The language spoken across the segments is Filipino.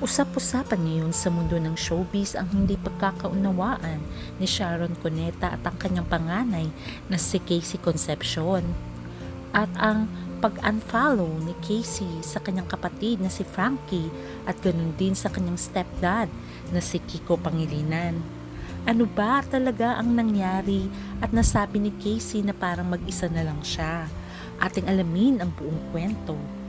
Usap-usapan ngayon sa mundo ng showbiz ang hindi pagkakaunawaan ni Sharon Cuneta at ang kanyang panganay na si Casey Concepcion. At ang pag-unfollow ni Casey sa kanyang kapatid na si Frankie at ganun din sa kanyang stepdad na si Kiko Pangilinan. Ano ba talaga ang nangyari at nasabi ni Casey na parang mag-isa na lang siya? Ating alamin ang buong kwento.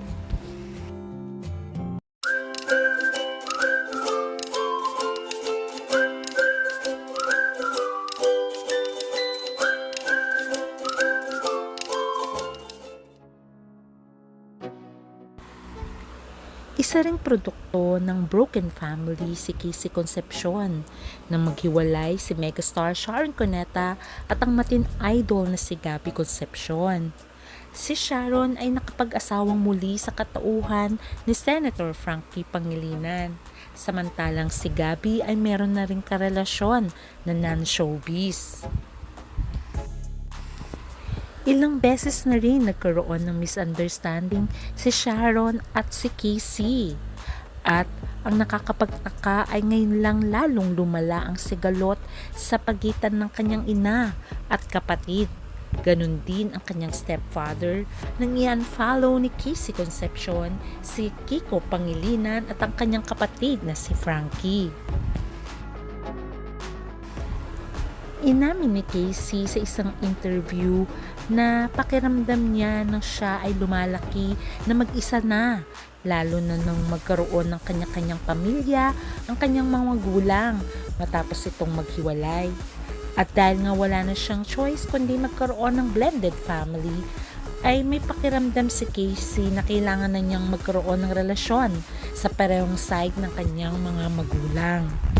Isa ring produkto ng Broken Family si Casey Concepcion nang maghiwalay si megastar Sharon Cuneta at ang matin idol na si Gabby Concepcion. Si Sharon ay nakapag-asawang muli sa katauhan ni Senator Frankie Pangilinan. Samantalang si Gabby ay meron na ring karelasyon na non-showbiz. Ilang beses na rin nagkaroon ng misunderstanding si Sharon at si Casey. At ang nakakapagtaka ay ngayon lang lalong lumala ang sigalot sa pagitan ng kanyang ina at kapatid. Ganon din ang kanyang stepfather nang i-unfollow ni Casey Concepcion si Kiko Pangilinan at ang kanyang kapatid na si Frankie. Inamin ni Casey sa isang interview na pakiramdam niya nang siya ay lumalaki na mag-isa na lalo na nang magkaroon ng kanya-kanyang pamilya ang kanyang mga magulang matapos itong maghiwalay. At dahil nga wala na siyang choice kundi magkaroon ng blended family, ay may pakiramdam si Casey na kailangan na niyang magkaroon ng relasyon sa parehong side ng kanyang mga magulang.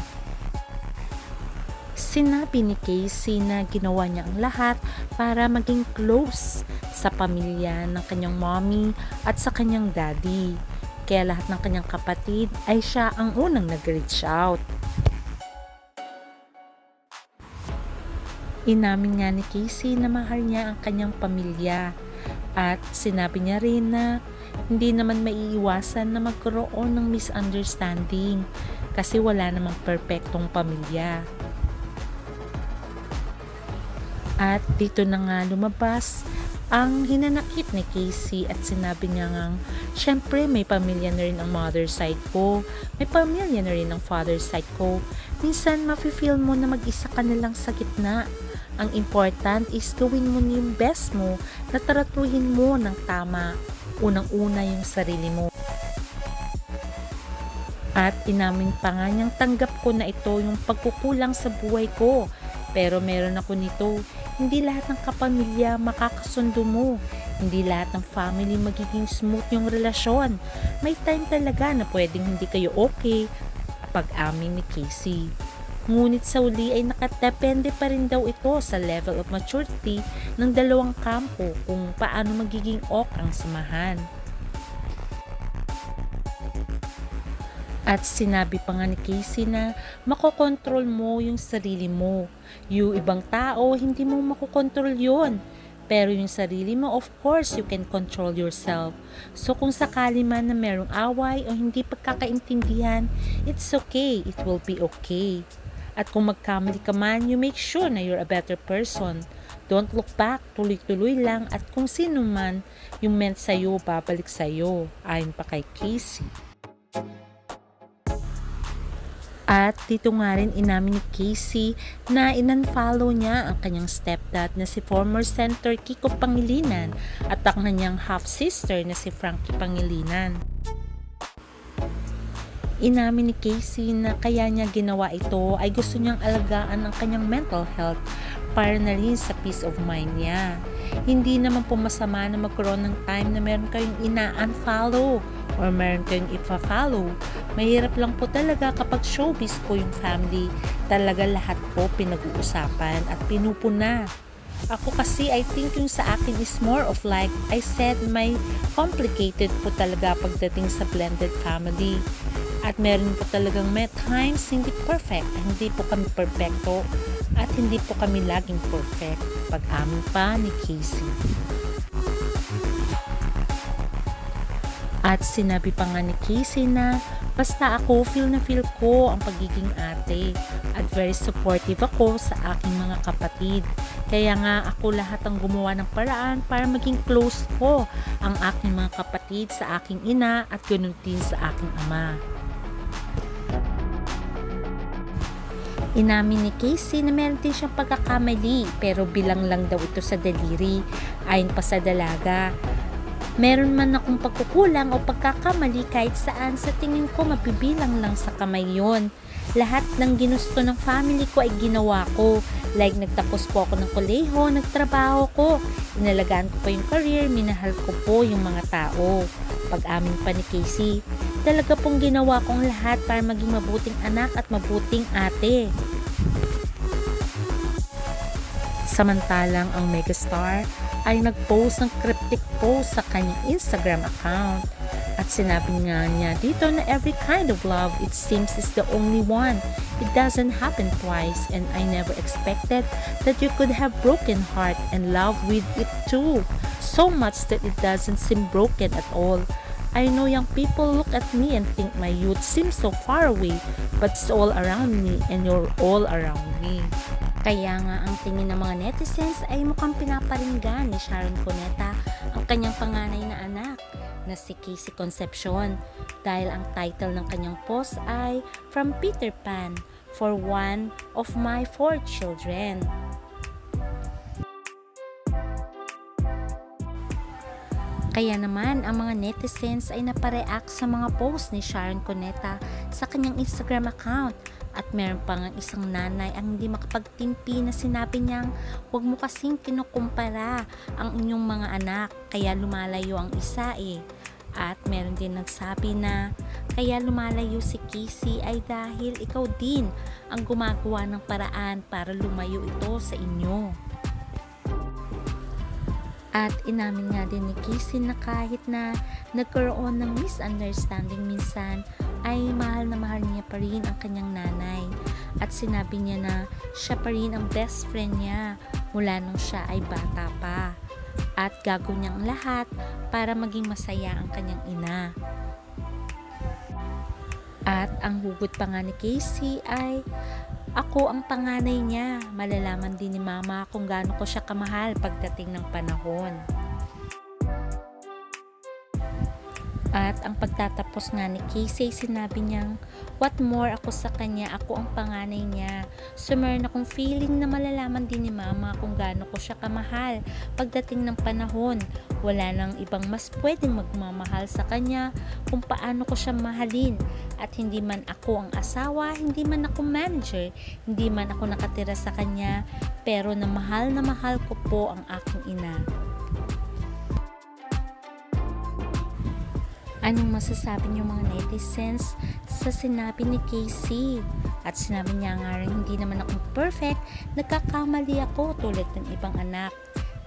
Sinabi ni Casey na ginawa niya ang lahat para maging close sa pamilya ng kanyang mommy at sa kanyang daddy. Kaya lahat ng kanyang kapatid ay siya ang unang nag-reach out. Inamin nga ni Casey na mahal niya ang kanyang pamilya at sinabi niya rin na hindi naman maiiwasan na magkaroon ng misunderstanding kasi wala namang perpektong pamilya. At dito na nga lumabas ang hinanakit ni Casey at sinabi niya nga, syempre may pamilya na rin ang mother side ko, may pamilya na rin ang father side ko. Minsan mafe-feel mo na mag-isa ka na lang sa gitna. Ang important is gawin mo yung best mo na taratuhin mo ng tama. Unang-una yung sarili mo. At inamin pa nga niyang tanggap ko na ito yung pagkukulang sa buhay ko. Pero meron ako nito, hindi lahat ng kapamilya makakasundo mo. Hindi lahat ng family magiging smooth yung relasyon. May time talaga na pwedeng hindi kayo okay. Pag-amin ni Casey. Ngunit sa uli ay nakadepende pa rin daw ito sa level of maturity ng dalawang kampo kung paano magiging ok ang samahan. At sinabi pa nga ni Casey na makokontrol mo yung sarili mo. Yung ibang tao, hindi mo makokontrol yon. Pero yung sarili mo, of course, you can control yourself. So kung sakali man na merong away o hindi pagkakaintindihan, it's okay. It will be okay. At kung magkamali ka man, you make sure na you're a better person. Don't look back, tuloy-tuloy lang at kung sino man yung meant sa'yo, babalik sa'yo. Ayon pa kay Casey. At dito nga rin inamin ni Casey na inunfollow niya ang kanyang stepdad na si former Senator Kiko Pangilinan at ang kanyang half-sister na si Frankie Pangilinan. Inamin ni Casey na kaya niya ginawa ito ay gusto niyang alagaan ang kanyang mental health para na rin sa peace of mind niya. Hindi naman po masama na magkaroon ng time na meron kayong ina-unfollow or meron kayong ipa-follow. Mahirap lang po talaga kapag showbiz po yung family. Talaga lahat po pinag-uusapan at pinupuna. Ako kasi I think yung sa akin is more of like I said may complicated po talaga pagdating sa blended family. At meron po talagang may times hindi perfect. Hindi po kami perfecto at hindi po kami laging perfect. Pag-amin pa ni Casey. At sinabi pa nga ni Casey na basta ako feel na feel ko ang pagiging ate at very supportive ako sa aking mga kapatid. Kaya nga ako lahat ang gumawa ng paraan para maging close ko ang aking mga kapatid sa aking ina at ganun din sa aking ama. Inamin ni Casey na meron din siyang pagkakamali pero bilang lang daw ito sa daliri ayon pa sa dalaga. Meron man akong pagkukulang o pagkakamali kahit saan sa tingin ko mabibilang lang sa kamay yon. Lahat ng ginusto ng family ko ay ginawa ko. Like nagtapos po ako ng koleho, nagtrabaho ko, inalagaan ko pa yung career, minahal ko po yung mga tao. Pag-amin pa ni Casey, talaga pong ginawa kong lahat para maging mabuting anak at mabuting ate. Samantalang ang megastar ay nag-post ng cryptic post sa kanyang Instagram account. At sinabi nga niya dito na every kind of love it seems is the only one. It doesn't happen twice and I never expected that you could have broken heart and love with it too. So much that it doesn't seem broken at all. I know young people look at me and think my youth seems so far away, but it's all around me and you're all around me. Kaya nga ang tingin ng mga netizens ay mukhang pinaparinggan ni Sharon Cuneta ang kanyang panganay na anak na si Casey Concepcion dahil ang title ng kanyang post ay From Peter Pan for one of my four children. Kaya naman, ang mga netizens ay napareact sa mga post ni Sharon Cuneta sa kanyang Instagram account. At meron pa nga isang nanay ang hindi makapagtimpi na sinabi niyang huwag mo kasing kinukumpara ang inyong mga anak kaya lumalayo ang isa eh. At meron din nagsabi na kaya lumalayo si Casey ay dahil ikaw din ang gumagawa ng paraan para lumayo ito sa inyo. At inamin nga din ni Casey na kahit na nagkaroon ng misunderstanding minsan, ay mahal na mahal niya pa rin ang kanyang nanay. At sinabi niya na siya pa rin ang best friend niya mula nung siya ay bata pa. At gagawin niya ang lahat para maging masaya ang kanyang ina. At ang hugot pa nga ni Casey ay ako ang panganay niya. Malalaman din ni mama kung gaano ko siya kamahal pagdating ng panahon. At ang pagtatapos nga ni Casey, sinabi niyang, what more ako sa kanya, ako ang panganay niya. So meron akong feeling na malalaman din ni mama kung gaano ko siya kamahal pagdating ng panahon. Wala nang ibang mas pwedeng magmamahal sa kanya kung paano ko siya mahalin. At hindi man ako ang asawa, hindi man ako manager, hindi man ako nakatira sa kanya, pero na mahal na mahal ko po ang aking ina. Anong masasabi niyo mga netizens sa sinabi ni Casey? At sinabi niya nga rin, hindi naman ako perfect, nagkakamali ako tulad ng ibang anak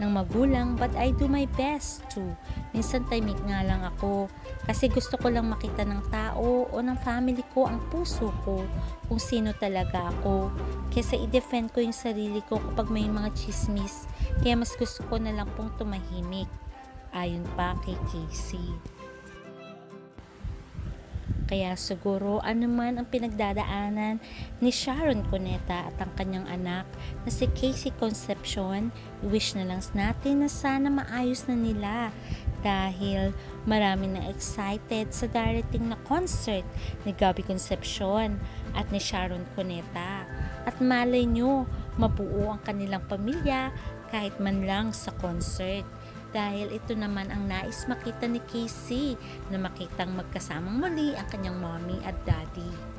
ng magulang but I do my best too. Minsan timing nga lang ako kasi gusto ko lang makita ng tao o ng family ko ang puso ko kung sino talaga ako. Kesa i-defend ko yung sarili ko kapag may mga chismis kaya mas gusto ko na lang pong tumahimik. Ayon pa kay Casey. Kaya siguro ano man ang pinagdadaanan ni Sharon Cuneta at ang kanyang anak na si Casey Concepcion, wish na lang natin na sana maayos na nila dahil marami na excited sa darating na concert ni Gabby Concepcion at ni Sharon Cuneta. At malay nyo, mabuo ang kanilang pamilya kahit man lang sa concert dahil ito naman ang nais makita ni Casey na makitang magkasamang muli ang kanyang mommy at daddy.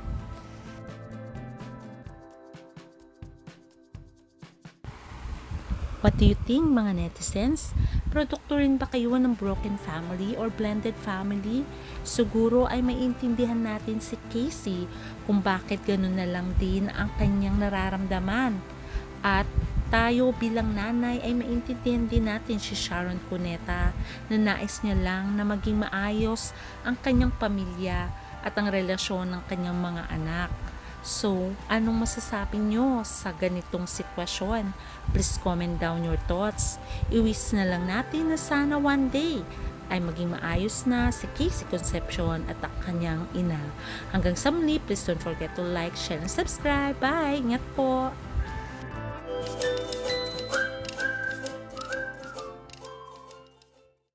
What do you think mga netizens? Produkto rin ba kayo ng broken family or blended family? Siguro ay maintindihan natin si Casey kung bakit ganun na lang din ang kanyang nararamdaman. At tayo bilang nanay ay maintindihan din natin si Sharon Cuneta na nais niya lang na maging maayos ang kanyang pamilya at ang relasyon ng kanyang mga anak. So, anong masasabi nyo sa ganitong sitwasyon? Please comment down your thoughts. Iwis na lang natin na sana one day ay maging maayos na si Casey Concepcion at ang kanyang ina. Hanggang sa muli, please don't forget to like, share, and subscribe. Bye! Ingat po!